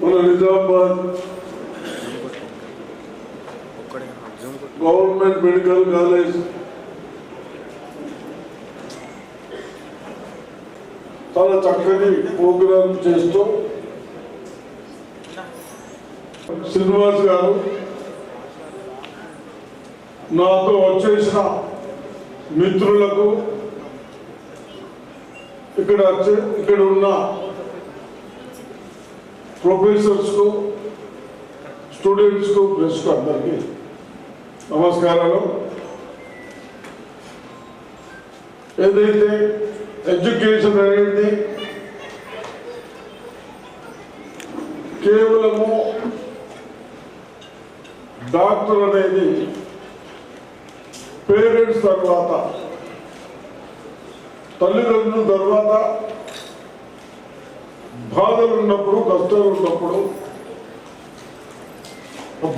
మన Nizamabad government medical college చాలా చక్కని ప్రోగ్రాం చేస్తూ శ్రీనివాస్ గారు నాతో వచ్చేసిన మిత్రులకు ఇక్కడ ఇక్కడ ఉన్న ప్రొఫెసర్స్కు స్టూడెంట్స్కు ప్రెస్కు అందరికీ నమస్కారాలు. ఏదైతే ఎడ్యుకేషన్ అనేది కేవలము డాక్టర్ అనేది పేరెంట్స్ తర్వాత తల్లిదండ్రుల తర్వాత బాధలు ఉన్నప్పుడు కష్టాలు ఉన్నప్పుడు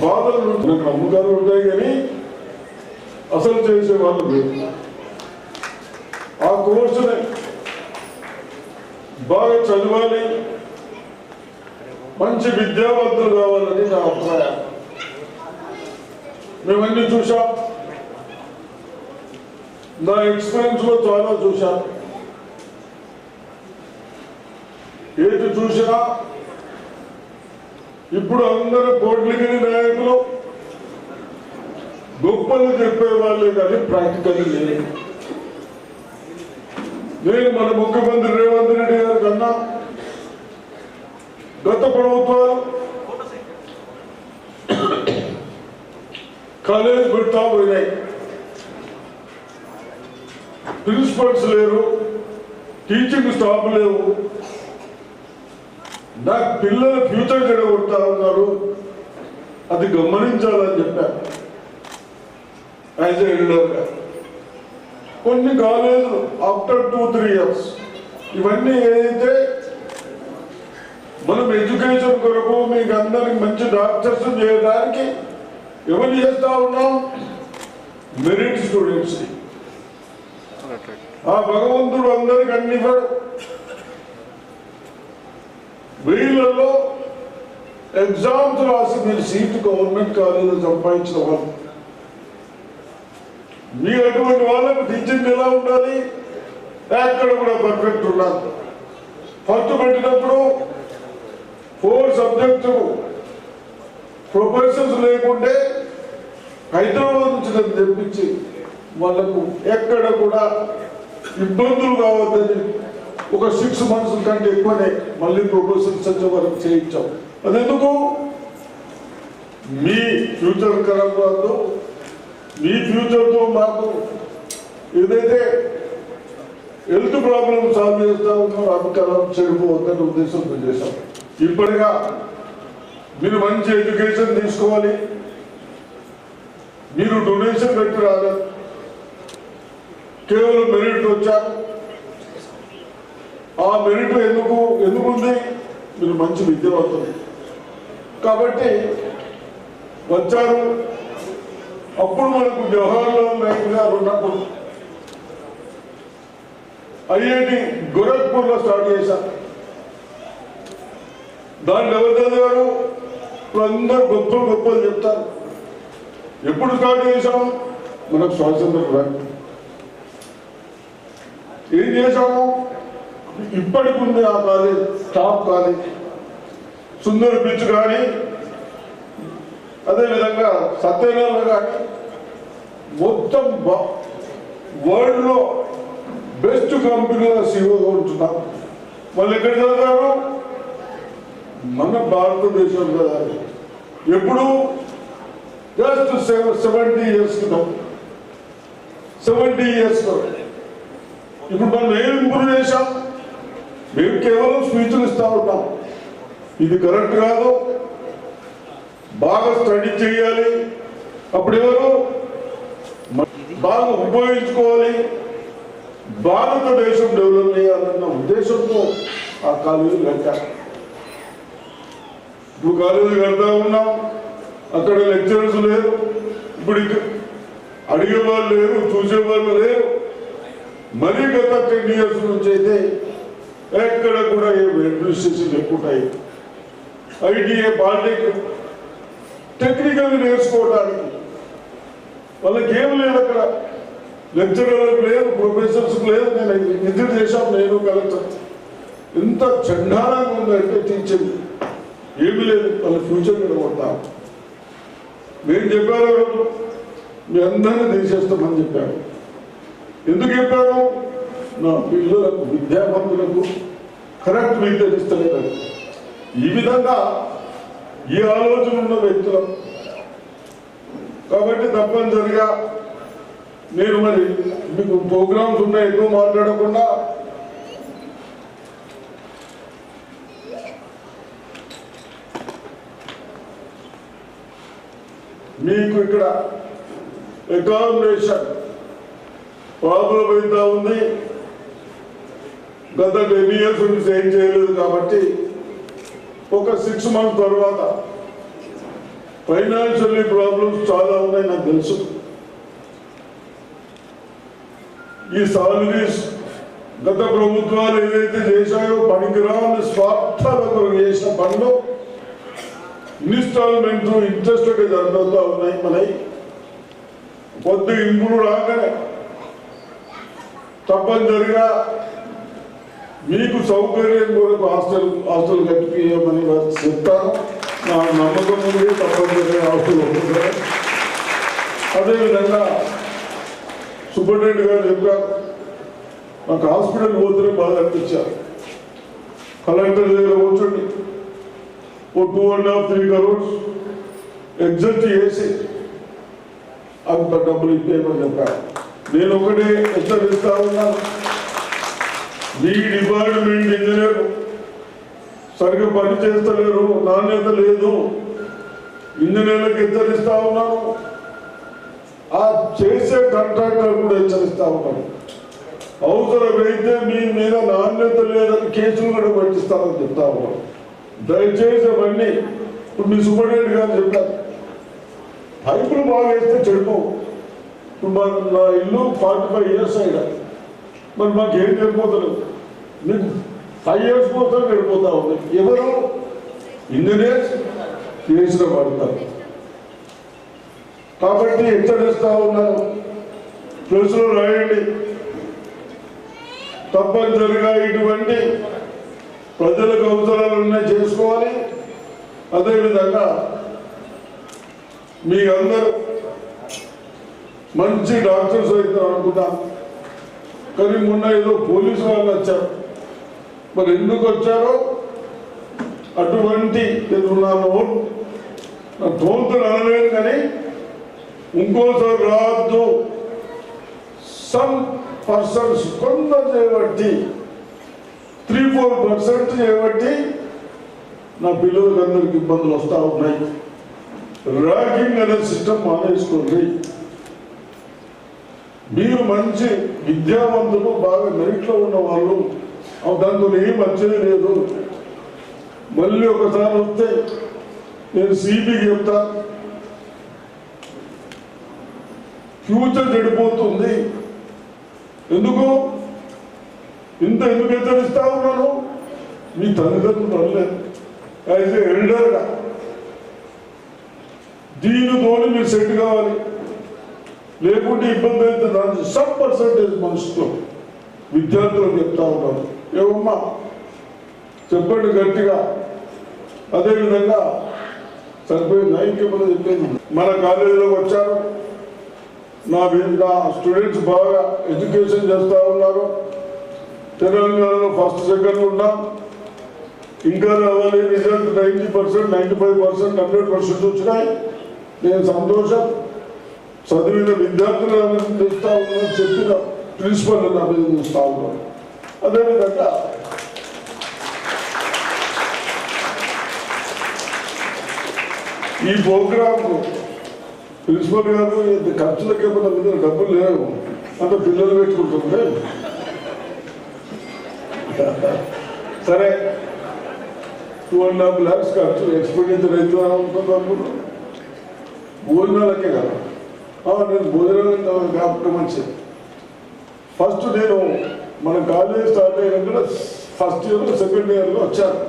బాధలు నాకు అమ్మకాలు ఉంటాయి కానీ అసలు చేసే వాళ్ళు ఆ కోర్సుని బాగా చదవాలి మంచి విద్యావంతులు కావాలని నా అభిప్రాయం. మేమన్నీ చూసాం నా ఎక్స్పీరియన్స్లో చాలా చూసాం ఏది చూసినా ఇప్పుడు అందరూ కోట్లగిరి నాయకులు గొప్పలు చెప్పేవాళ్ళే కానీ ప్రాక్టికల్ లేదు నేను మన ముఖ్యమంత్రి రేవంత్ రెడ్డి గారి కన్నా గత ప్రభుత్వాలు కాలేజ్ పెడతా పోయినాయి. ప్రిన్సిపల్స్ లేరు టీచింగ్ స్టాఫ్ లేవు. నా పిల్లల ఫ్యూచర్ చెడగొడతా ఉన్నారు. అది గమనించాలని చెప్పాను యాజ్ ఎల్డర్గా కొన్ని కాలేజీలు ఆఫ్టర్ టూ త్రీ ఇయర్స్ ఇవన్నీ ఏదైతే మనం ఎడ్యుకేషన్ కొరకు మీకు అందరికి మంచి డాక్టర్స్ చేయడానికి ఎవరు చేస్తా ఉన్నాం? మెరిట్ స్టూడెంట్స్ ఆ భగవంతుడు అందరికి అన్ని వీళ్ళలో ఎగ్జామ్స్ రాసి మీరు సీట్ గవర్నమెంట్ కాలేజీలో సంపాదించిన వాళ్ళు. మీ అటువంటి వాళ్ళకు టీచింగ్ ఎలా ఉండాలి? ఎక్కడ కూడా పర్ఫెక్ట్ ఉండాలి. ఫస్ట్ పెట్టినప్పుడు ఫోర్ సబ్జెక్టు ప్రొఫెసర్స్ లేకుంటే హైదరాబాద్ నుంచి నన్ను తెప్పించి వాళ్ళకు ఎక్కడ కూడా ఇబ్బందులు కావద్దని ఒక సిక్స్ మంత్స్ కంటే ఎక్కువనే మళ్ళీ ప్రొఫెసర్స్ వచ్చే వరకు చేయించాం. అదెందుకు? మీ ఫ్యూచర్ కరంలో మీ ఫ్యూచర్తో మాకు ఏదైతే హెల్త్ ప్రాబ్లమ్ సాల్వ్ చేస్తా ఉన్నారో అధికారం చెడిపోవద్దని ఉద్దేశంతో చేశాం. ఇప్పటిగా మీరు మంచి ఎడ్యుకేషన్ తీసుకోవాలి. మీరు డొనేషన్ పెట్టి రాలేదు కేవలం మెరిట్ వచ్చారు. ఆ మెరిట్ ఎందుకు? ఎందుకుంది? మీరు మంచి విద్యావంతులు. కాబట్టి వచ్చారు. అప్పుడు మనకు జవహర్లాల్ నెహ్రూ గారు ఉన్నప్పుడు ఐఐటి గోరఖ్పూర్లో స్టార్ట్ చేశారు. దాంట్లో ఎవరు చదివారు? ఇప్పుడు అందరూ గొప్పలు గొప్పలు చెప్తారు. ఎప్పుడు స్టార్ట్ చేశాము మనకు స్వాతంత్రం రాదు. ఏం చేశాము? ఇప్పటికి ఉంది ఆ college top college Sundar beach కానీ అదేవిధంగా సత్యనగర్ కానీ మొత్తం వరల్డ్లో బెస్ట్ కంపెనీల సీఓగా ఉంటున్నాం. వాళ్ళు ఎక్కడ చదివారు మన భారతదేశం కదా. ఎప్పుడు జస్ట్ సెవెంటీ ఇయర్స్ క్రితం సెవెంటీ ఇయర్స్ ఇప్పుడు మనం ఏం ఇంప్రూవ్ చేశాం మేము కేవలం స్పీచ్లు ఇస్తా ఉంటాం. ఇది కరెక్ట్ కాదు. బాగా స్టడీ చేయాలి. అప్పుడు ఎవరు? బాగా ఉపయోగించుకోవాలి. భారతదేశం డెవలప్ చేయాలన్న ఉద్దేశంతో ఆ కాలేజీ కట్టారు ఇప్పుడు కాలేజీ కడతా ఉన్నాం. అక్కడ లెక్చరర్స్ లేరు. ఇప్పుడు అడిగేవాళ్ళు అడిగే వాళ్ళు లేరు చూసే వాళ్ళు లేరు. మరీ గత టెన్ ఇయర్స్ నుంచి అయితే ఎక్కడ కూడా ఏ అడ్మినిస్ట్రేషన్ లేకుండా ఐటీఏ పాలిటెక్ టెక్నికల్ నేర్చుకోవడానికి వాళ్ళకి ఏం లేదు అక్కడ. లెక్చరర్లకు లేదు ప్రొఫెసర్స్కి లేదు నేను విజిట్ చేశాను నేను కలెక్టర్ ఎంత చండాలంగా ఉందంటే టీచింగ్ ఏమి లేదు వాళ్ళ ఫ్యూచర్ కూడా మేము నేను చెప్పాను మీ అందరినీ తీసేస్తామని చెప్పాను. ఎందుకు చెప్పాను? నా పిల్లలకు విద్యావంతులకు కరెక్ట్ విద్య ఇస్తలేదు ఈ విధంగా ఈ ఆలోచన ఉన్న వ్యక్తులు. కాబట్టి తప్పనిసరిగా నేను మరి మీకు ప్రోగ్రామ్స్ ఉన్నాయి ఎక్కువ మాట్లాడకుండా మీకు ఇక్కడ అకామిడేషన్ ప్రాబ్లం అవుతా ఉంది. గత టెన్ ఇయర్స్ నుంచి ఏం చేయలేదు కాబట్టి ఒక సిక్స్ మంత్ తర్వాత ఫైనాన్షియల్లీ ప్రాబ్లమ్స్ చాలా ఉన్నాయి నాకు తెలుసు. ఈ సాలరీస్ గత ప్రభుత్వాలు ఏదైతే చేశాయో పనికిరాని స్వార్థాల కొరకు చేసిన పనులు ఇన్స్టాల్మెంట్ ఇంట్రెస్ట్ జరుగుతూ ఉన్నాయి మనకి. కొద్ది ఇంప్రూవ్ రాగానే తప్పనిసరిగా మీకు సౌకర్యం కొరకు హాస్టల్ హాస్టల్ కట్టియమని వారికి చెప్తాను నా నమ్మకం ఉంది తప్పనిసరిగా హాస్టల్ ఒప్పుతారు అదేవిధంగా సూపరింటెండెంట్ గారు చెప్పారు నాకు హాస్పిటల్ పోతే బాధ అనిపించారు కలెక్టర్ దగ్గర కూర్చోండి. ఓ two and half three crores exact చేసి అంత డబ్బులు ఇచ్చేయమని చెప్పారు. నేను ఒకటే హెచ్చరిస్తా ఉన్నాను. మీ డిపార్ట్మెంట్ ఇంజనీర్ సరిగ్గా పని చేస్తలేరు నాణ్యత లేదు. ఇంజనీర్లకు హెచ్చరిస్తా ఉన్నాను. ఆ చేసే కాంట్రాక్టర్ కూడా హెచ్చరిస్తా ఉన్నాను అవసరమైతే మీ మీద నాణ్యత లేదని కేసులు కూడా పట్టిస్తామని చెప్తా ఉన్నాను దయచేసి అవన్నీ ఇప్పుడు మీ సూపరింటెండెంట్ గారు చెప్పారు. పైపులు బాగా వేస్తే చెడిపో ఇప్పుడు మా నా ఇల్లు ఫార్టీ ఫైవ్ ఇయర్స్ అయినా. మరి మాకు ఏం మీకు ఫైవ్ ఇయర్స్ పోతే వెళ్ళిపోతా. ఉంది ఎవరు? ఇంజనీర్స్ చేసిన పడతారు కాబట్టి హెచ్చరిస్తా ఉన్నారు? ప్లస్లో రాయండి. తప్పనిసరిగా ఇటువంటి ప్రజలకు అవసరాలు ఉన్నాయి చేసుకోవాలి. అదేవిధంగా మీ అందరూ మంచి డాక్టర్స్ అవుతారు అనుకుంటాను కానీ మొన్న ఏదో పోలీసు వాళ్ళు వచ్చారు. మరి ఎందుకు వచ్చారో? అటువంటి నేను నా నా అనలేదు కానీ ఇంకోసారి రావద్దు. సమ్ పర్సన్స్ కొందరు చేయబట్టి త్రీ ఫోర్ పర్సెంట్ చేయబట్టి నా పిల్లలకి అందరికి ఇబ్బందులు వస్తూ ఉన్నాయి. ర్యాగింగ్ అనే సిస్టమ్ మానేసుకోండి. మీరు మంచి విద్యావంతులు బాగా మెరిట్లో ఉన్న వాళ్ళు దాంతో ఏం వచ్చేది లేదు. మళ్ళీ ఒకసారి వస్తే నేను సిబికి చెప్తా. ఫ్యూచర్ చెడిపోతుంది. ఎందుకు? ఇంత ఎందుకు హెచ్చరిస్తా ఉన్నాను? మీ తల్లిదండ్రులు అనలేదు యాజ్ ఎల్డర్గా దీనితోని మీరు సెట్ కావాలి. లేకుంటే ఇబ్బంది అయితే దాని సబ్ పర్సంటేజ్ మనసులో విద్యార్థులకు చెప్తా ఉన్నారు ఏమమ్మా చెప్పండి గట్టిగా. అదేవిధంగా సరిపోయింది ఇంకేమన్నా చెప్పేది? మన కాలేజీలోకి వచ్చారు. నా నా స్టూడెంట్స్ బాగా ఎడ్యుకేషన్ చేస్తూ ఉన్నారు. తెలంగాణలో ఫస్ట్ సెకండ్ ఉన్నాం. ఇంకా రావాలి. Result ninety percent ninety five percent hundred percent వచ్చినాయి. నేను సంతోషం. చదివిన విద్యార్థులు అభినందిస్తా ఉన్నాను చెప్పిన ప్రిన్సిపల్ అభినందిస్తా ఉన్నాను. అదేవిధంగా ఈ ప్రోగ్రామ్ ప్రిన్సిపల్ గారు ఖర్చులకి ఏమన్నా మీద డబ్బులు లేవు అంత పిల్లలు పెట్టుకుంటుంది సరే టూ అండ్ హాఫ్ ల్యాక్స్ ఖర్చు ఎక్స్పెండిచర్ అయితే ఉంటుంది అనుకుంటున్నాను భోజనాలకే కదా. నేను భోజనం జ్ఞాపకం మంచిది ఫస్ట్ నేను మన కాలేజ్ స్టార్ట్ అయినప్పుడు ఫస్ట్ ఇయర్ సెకండ్ ఇయర్లో వచ్చాను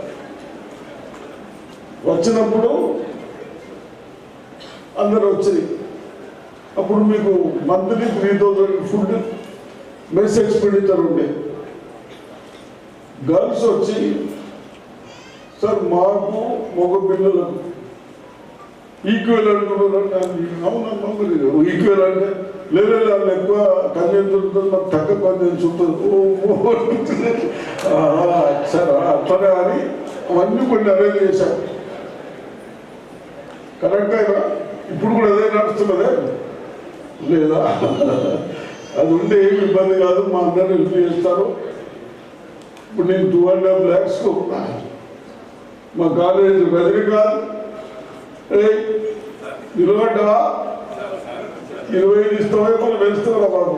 వచ్చినప్పుడు అందరు వచ్చి అప్పుడు మీకు monthly three thousand food mess expenditure ఉండే గర్ల్స్ వచ్చి సార్ మాకు మగ పిల్లలకు ఈక్వల్ అంటున్నారు అవునమ్మా మరి ఈక్వల్ అంటే లేదా వాళ్ళు ఎక్కువ కన్యం దొరుకుతుంది మాకు తక్కువ కన్యం చూస్తుంది ఓ ఓ సరే అట్లనే అని అవన్నీ కొన్ని అరేంజ్ చేశాం కరెక్ట్ అయినా ఇప్పుడు కూడా అదే నడుస్తున్నదే లేదా అది ఉంటే ఏమి ఇబ్బంది కాదు మా అందరూ హెల్ప్ చేస్తారు ఇప్పుడు నేను టూ అండ్ హాఫ్ ల్యాక్స్ మా కాలేజ్ రజనీకాంత్ ఏ ఇరవై ఐదు ఇస్తామే మనం పెంచుతారా బాబు.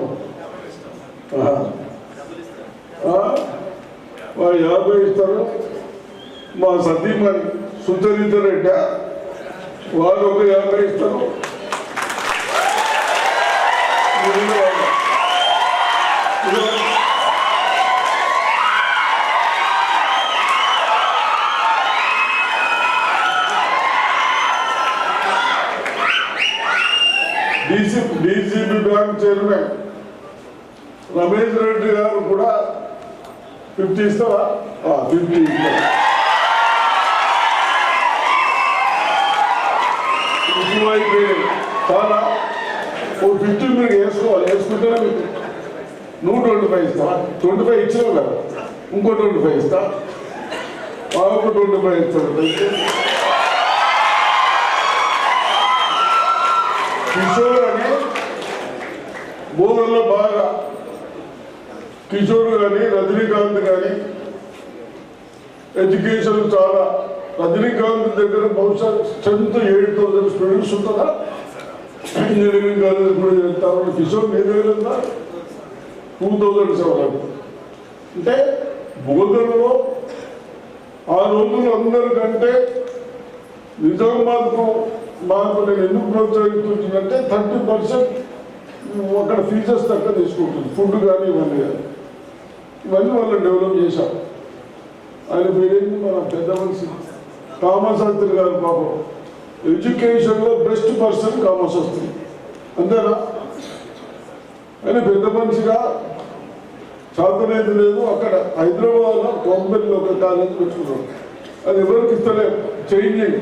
వారు యాభై ఇస్తారు మా సతీమణి సుచరిత రెడ్డి వారు ఒక యాభై ఇస్తారు బ్యాంక్ చైర్మన్ రమేష్ రెడ్డి గారు కూడా ఫిఫ్టీ ఇస్తావా? ఫిఫ్టీ ఇస్తారు చాలా ఓ ఫిఫ్టీ మీరు వేసుకోవాలి. వేసుకుంటేనే మీకు నువ్వు ట్వంటీ ఫైవ్ ఇస్తా. ట్వంటీ ఫైవ్ ఇచ్చినావు కదా. ఇంకో ట్వంటీ ఫైవ్ ఇస్తా. మాకు ట్వంటీ ఫైవ్ ఇస్తాడు కిషోర్ భూముల్లో బోధనలో బాగా కిషోర్ కానీ రజనీకాంత్ కానీ ఎడ్యుకేషన్ చాలా. రజనీకాంత్ దగ్గర బహుశా స్ట్రెంత్ ఎయిట్ థౌసండ్ స్టూడెంట్స్ ఉంటుందా ఇంజనీరింగ్ కాలేజ్ కూడా చేస్తారు కిషోర్ మీ దగ్గర ఉందా టూ థౌజండ్ సెవెన్ అంటే బోధనలో ఆ రోజులు అందరికంటే నిజామాబాద్కు మాకు నేను ఎందుకు ప్రోత్సహిస్తుంటే థర్టీ పర్సెంట్ అక్కడ ఫీచర్స్ తక్కువ తీసుకుంటుంది. ఫుడ్ కానీ ఇవన్నీ కానీ ఇవన్నీ వాళ్ళు డెవలప్ చేశాం ఆయన పేరేంటి మన పెద్ద మనిషి కామశాస్త్రి గారు పాపం. ఎడ్యుకేషన్లో బెస్ట్ పర్సన్ కామశాస్త్రి అంతేనా? ఆయన పెద్ద మనిషిగా చదువునేది లేదు. అక్కడ హైదరాబాద్లో కొంపెల్లో ఒక కాలేజ్ పెట్టుకున్నాడు. అది ఎవరికి ఇస్తలేదు చేంజింగ్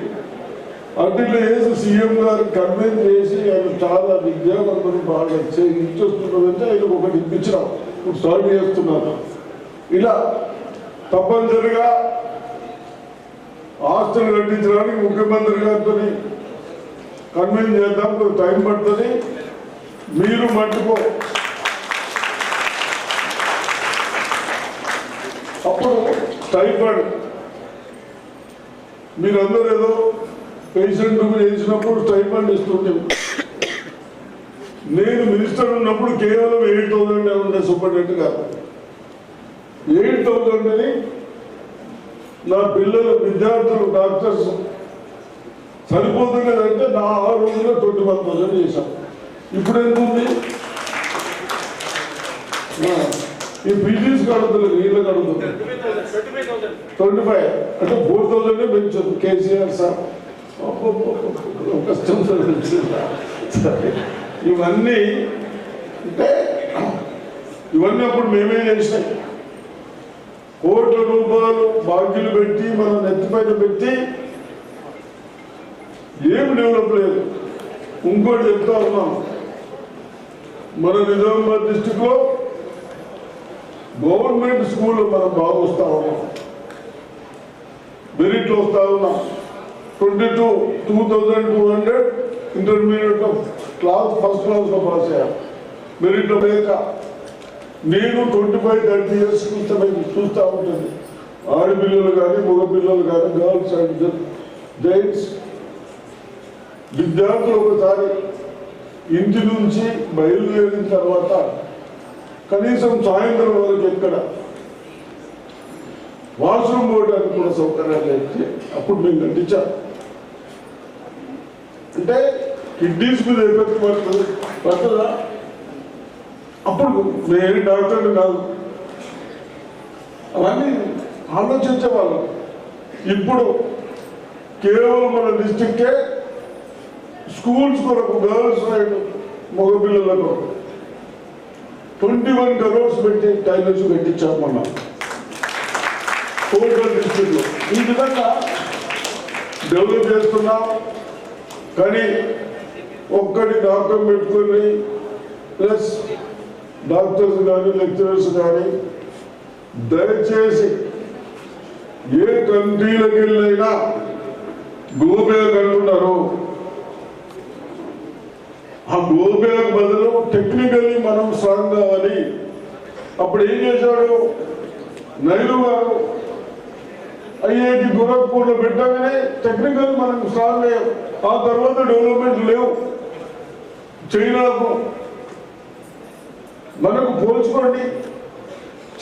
అట్లా చేసి సీఎం గారు కన్వెన్స్ చేసి ఆయన చాలా విద్యావంతులు బాగా ఇచ్చేస్తున్నారంటే ఆయన ఒకటి ఇప్పించినాం. ఇప్పుడు స్టార్ట్ చేస్తున్నారు ఇలా తప్పనిసరిగా హాస్టల్ కట్టించడానికి ముఖ్యమంత్రి గారితో కన్వెన్స్ చేద్దాం. టైం పడుతుంది. మీరు మట్టుకో. అప్పుడు టైఫాయిడ్ మీరందరూ ఏదో పేషెంట్ చేసినప్పుడు స్టైఫండ్ ఇస్తుండే నేను మినిస్టర్ ఉన్నప్పుడు కేవలం ఎయిట్ థౌసండ్ ఉండే సూపరింటెండెంట్ గారు. ఎయిట్ థౌసండ్ అని నా పిల్లలు విద్యార్థులు డాక్టర్స్ సరిపోతున్నదంటే నా ఆ రోజులో ట్వంటీ వన్ థౌసండ్ చేశాం. ఇప్పుడు ఎంత ఉంది ఈ పీజీస్ కడుతున్నారు నీళ్ళు కడుతున్నారు ట్వంటీ ఫైవ్ అంటే ఫోర్ థౌసండ్ పెంచారు కేసీఆర్ సార్. ఇవన్నీ అంటే ఇవన్నీ అప్పుడు మేమే చేసినాయి కోట్ల రూపాయలు బాగ్యులు పెట్టి మనం నెత్తిపైన పెట్టి ఏం డెవలప్ లేదు. ఇంకోటి చెప్తా ఉన్నాం. మన నిజామాబాద్ డిస్టిక్లో గవర్నమెంట్ స్కూల్లో మనం బాగా వస్తా ఉన్నాం. మెరిట్లో వస్తా ఉన్నాం. Twenty two two thousand two hundred intermediate class first క్లాస్లో పాస్ అయ్యాను మెరిట్లో లేక నేను ట్వంటీ ఫైవ్ థర్టీ ఇయర్స్ చూస్తే చూస్తూ ఉంటుంది. ఆడపిల్లలు కానీ మగ పిల్లలు కానీ గర్ల్స్ అండ్ జైన్స్ విద్యార్థులు ఒకసారి ఇంటి నుంచి బయలుదేరిన తర్వాత కనీసం సాయంత్రం వరకు ఎక్కడ వాష్రూమ్ పోవడానికి కూడా సౌకర్యాలు అయితే అప్పుడు మేము కట్టించాం అంటే కిడ్నీస్ మీద ఎఫెక్ట్ పడుతుంది పడుతుందా? అప్పుడు నేను డాక్టర్ని కాదు. అవన్నీ ఆలోచించేవాళ్ళం ఇప్పుడు కేవలం మన డిస్టిక్టే స్కూల్స్ కొరకు గర్ల్స్ సైడ్ కొరకు ట్వంటీ వన్ కరోడ్స్ పెట్టి టైలర్స్ పెట్టించాం మనం టోటల్ డిస్ట్రిక్ట్ ఈ విధంగా డెవలప్ చేస్తున్నాం. కానీ ఒక్కటి డాక్టర్ పెట్టుకుని ప్లస్ డాక్టర్స్ కానీ లెక్చరర్స్ కానీ దయచేసి ఏ కంట్రీలకు వెళ్ళైనా గోబేక్ అంటున్నారు. ఆ గోబేక్ బదులు టెక్నికల్లీ మనం స్ట్రాంగ్ కావాలి అప్పుడు ఏం చేశాడు? నైలు గారు ఐఐటి గోరఖ్పూర్లో పెట్టగానే టెక్నికల్ మనకు సాల్వ్ అయ్యాం ఆ తర్వాత డెవలప్మెంట్ లేవు. చైనాకు మనకు పోల్చుకోండి.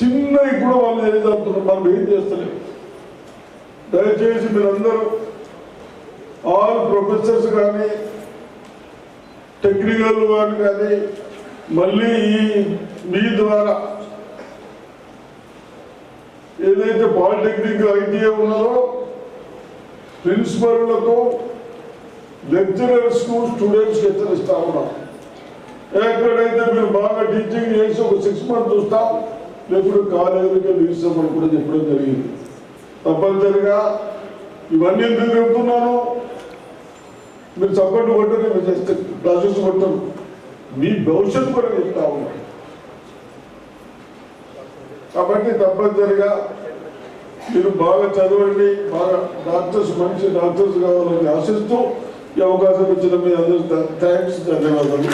చిన్న ఇప్పుడు వాళ్ళు ఏం చేస్తున్నారు? మనం ఏం చేస్తలేము దయచేసి మీరందరూ ఆల్ ప్రొఫెసర్స్ కానీ టెక్నికల్ వాళ్ళు కానీ మళ్ళీ ఈ మీ ద్వారా ఏదైతే పాలిటెక్నిక్ ఐటీఐ ఉన్నదో ప్రిన్సిపల్లకు లెక్చరర్స్కు స్టూడెంట్స్ హెచ్చరిస్తా ఉన్నాం ఎక్కడైతే మీరు బాగా టీచింగ్ చేసి ఒక సిక్స్ మంత్ చూస్తాం లేకపోతే కాలేజీకి తీసుకోమని కూడా చెప్పడం జరిగింది. తప్పనిసరిగా ఇవన్నీ ఎందుకు చెప్తున్నాను? మీరు సపోర్ట్ కొట్టరు మీరు చేస్తే క్లాసెస్ కొట్టరు. మీ భవిష్యత్తు కూడా చెప్తా ఉన్నాను కాబట్టి తప్పనిసరిగా మీరు బాగా చదవండి బాగా డాక్టర్స్ మంచి డాక్టర్స్ కావాలని ఆశిస్తూ ఈ అవకాశం ఇచ్చిన మీ అందరూ థ్యాంక్స్ ధన్యవాదాలు.